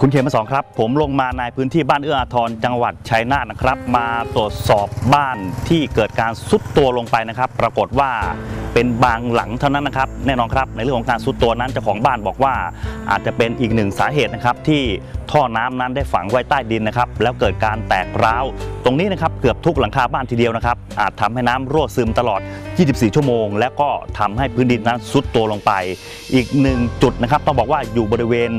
คุณเขมมาสองครับ ผมลงมาในพื้นที่บ้านเอื้ออาทรจังหวัดชัยนาทนะครับ มาตรวจสอบบ้านที่เกิดการซุดตัวลงไปนะครับ ปรากฏว่า เป็นบางหลังเท่านั้นนะครับ แน่นอนครับ ในเรื่องของการซุดตัวนั้นเจ้าของบ้านบอกว่า อาจจะเป็นอีกหนึ่งสาเหตุนะครับที่ท่อน้ำนั้นได้ฝังไว้ใต้ดินนะครับ แล้วเกิดการแตกร้าว ตรงนี้นะครับเกือบทุกหลังคาบ้านทีเดียวนะครับ อาจทำให้น้ำรั่วซึมตลอด 24 ชั่วโมง และก็ทำให้พื้นดินนั้นซุดตัวลงไป อีกหนึ่งจุดนะครับต้องบอกว่าอยู่บริเวณ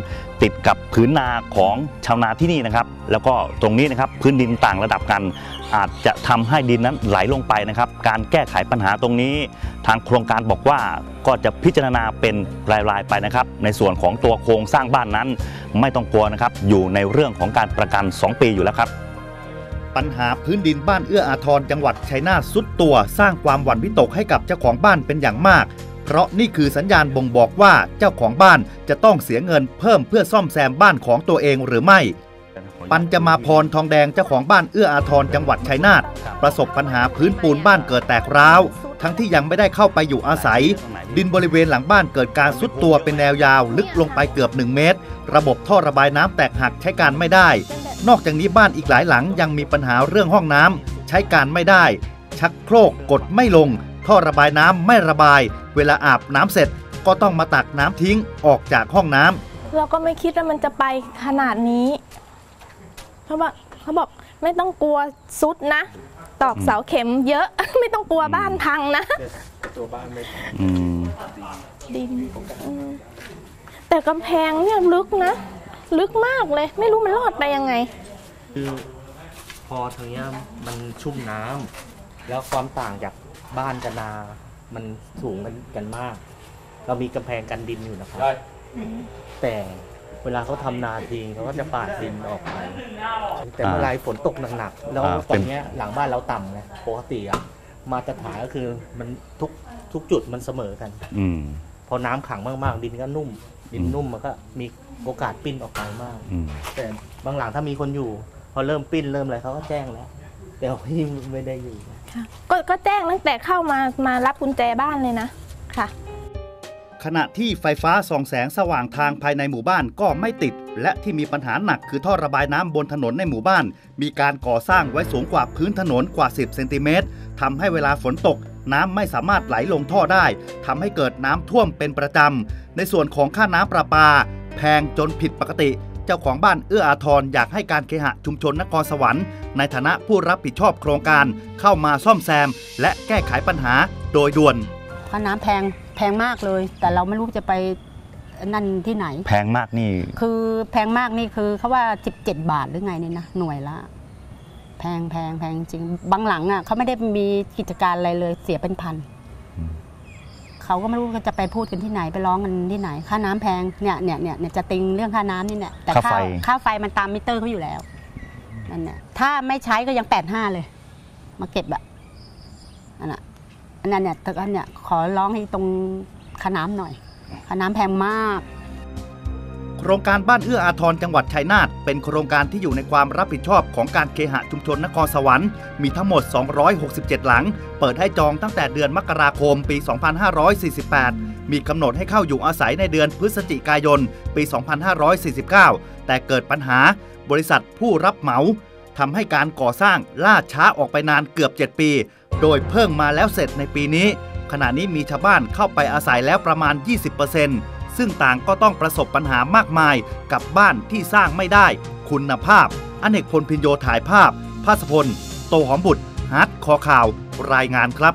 ติดกับพื้นนาของชาวนาที่นี่นะครับ แล้วก็ตรงนี้นะครับพื้นดินต่างระดับกันอาจจะทำให้ดินนั้นไหลลงไปนะครับ การแก้ไขปัญหาตรงนี้ ทางโครงการบอกว่าก็จะพิจารณาเป็นรายๆไปนะครับ ในส่วนของตัวโครงสร้างบ้านนั้น ไม่ต้องกลัวนะครับ อยู่ในเรื่องของการประกัน 2 ปีอยู่แล้วครับ ปัญหาพื้นดินบ้านเอื้ออาทรจังหวัดชัยนาทสุดตัวสร้างความหวั่นวิตกให้กับเจ้าของบ้านเป็นอย่างมากเพราะนี่คือสัญญาณบ่งบอกว่าเจ้าของบ้านจะต้องเสียเงินเพิ่มเพื่อซ่อมแซมบ้านของตัวเองหรือไม่ ปัญจมาพรทองแดงเจ้าของบ้านเอื้ออาทรจังหวัดชัยนาทประสบปัญหาพื้นปูนบ้านเกิดแตกร้าว ทั้งที่ยังไม่ได้เข้าไปอยู่อาศัย ดินบริเวณหลังบ้านเกิดการซุดตัวเป็นแนวยาวลึกลงไปเกือบ 1 เมตร ระบบท่อระบายน้ำแตกหักใช้การไม่ได้ นอกจากนี้บ้านอีกหลายหลังยังมีปัญหาเรื่องห้องน้ำใช้การไม่ได้ ชักโครกกดไม่ลง ท่อระบายน้ำไม่ระบาย เวลาอาบน้ำเสร็จ ก็ต้องมาตักน้ำทิ้งออกจากห้องน้ำเราก็ไม่คิดว่ามันจะไปขนาดนี้ เขาบอกเขาบอกไม่ต้องกลัวซุดนะ ตอกเสาเข็มเยอะ ไม่ต้องกลัวบ้านพังนะอืมดินอืมแต่กำแพงเนี่ยลึกนะ ลึกมากเลย ไม่รู้มันรอดไปยังไง คือพอทางเนี้ยมันชุ่มน้ำแล้วความต่างจากบ้านกับนา มันสูงกันกันมาก เรามีกำแพงกันดินอยู่นะครับ แต่ เวลาเขาทำนาทิ้งเขาก็จะปาดดินออกไป แต่เมื่อไรฝนตกหนักๆแล้วอ่าตรงเนี้ยหลังบ้านเราต่ำไงปกติอะมาตรฐานก็คือมันทุกทุกจุดมันเสมอกัน อืม พอน้ำขังมากๆ ดินก็นุ่ม ดินอืมนุ่มมันก็มีโอกาสปิ้นออกไปมาก อืม แต่บางหลังถ้ามีคนอยู่ พอเริ่มปิ้นเริ่มอะไรเขาก็แจ้งแล้ว แต่พี่ไม่ได้อยู่ก็ก็แจ้งตั้งแต่เข้ามามารับกุญแจบ้านเลยนะค่ะ ขณะที่ไฟฟ้าส่องแสงสว่างทางภายในหมู่บ้านก็ไม่ติด และที่มีปัญหาหนักคือท่อระบายน้ำบนถนนในหมู่บ้าน มีการก่อสร้างไว้สูงกว่าพื้นถนนกว่า 10เซนติเมตรทำให้เวลาฝนตกน้ำไม่สามารถไหลลงท่อได้ทำให้เกิดน้ำท่วมเป็นประจำ ในส่วนของค่าน้ำประปา แพงจนผิดปกติ เจ้าของบ้านเอื้ออาทรอยากให้การเคหะชุมชนนครสวรรค์ ในฐานะผู้รับผิดชอบโครงการเข้ามาซ่อมแซม และแก้ไขปัญหาโดยด่วน ค่าน้ำแพง แพงมากเลย แต่เราไม่รู้จะไปนั่นที่ไหน แพงมากนี่ คือแพงมากนี่คือเขาว่า 17 บาทหรือไงเนี่ยนะหน่วยละ แพงแพงแพงจริงบางหลังอะเขาไม่ได้มีกิจการอะไรเลยเสียเป็นพันอืมเขาก็ไม่รู้จะไปพูดกันที่ไหนไปร้องกันที่ไหน ค่าน้ำแพงเนี่ยเนี่ยเนี่ยเนี่ยจะติงเรื่องค่าน้ำนี่เนี่ยแต่ค่าไฟค่าไฟมันตามมิเตอร์เขาอยู่แล้วนั่นเนี่ยถ้าไม่ใช้ก็ยังแปดห้าเลย มาเก็บอะอันน่ะอัน นั้นเนี่ยแต่อันเนี่ยขอร้องให้ตรงค่าน้ำหน่อยค่าน้ำแพงมาก โครงการบ้านเอื้ออาทรจังหวัดชัยนาทเป็นโครงการที่อยู่ในความรับผิดชอบของการเคหะชุมชนนครสวรรค์มีทั้งหมด 267 หลัง เปิดให้จองตั้งแต่เดือนมกราคมปี 2548 มีกำหนดให้เข้าอยู่อาศัยในเดือนพฤศจิกายน ปี 2549 แต่เกิดปัญหาบริษัทผู้รับเหมาทำให้การก่อสร้างล่าช้าออกไปนานเกือบ 7 ปี โดยเพิ่งมาแล้วเสร็จในปีนี้ ขณะนี้มีชาวบ้านเข้าไปอาศัยแล้วประมาณ 20%ซึ่งต่างก็ต้องประสบปัญหามากมายกับบ้านที่สร้างไม่ได้ คุณภาพ อเนกพลพินโยถ่ายภาพ ภาสพล โตหอมบุตรฮาร์ดคอข่าว รายงานครับ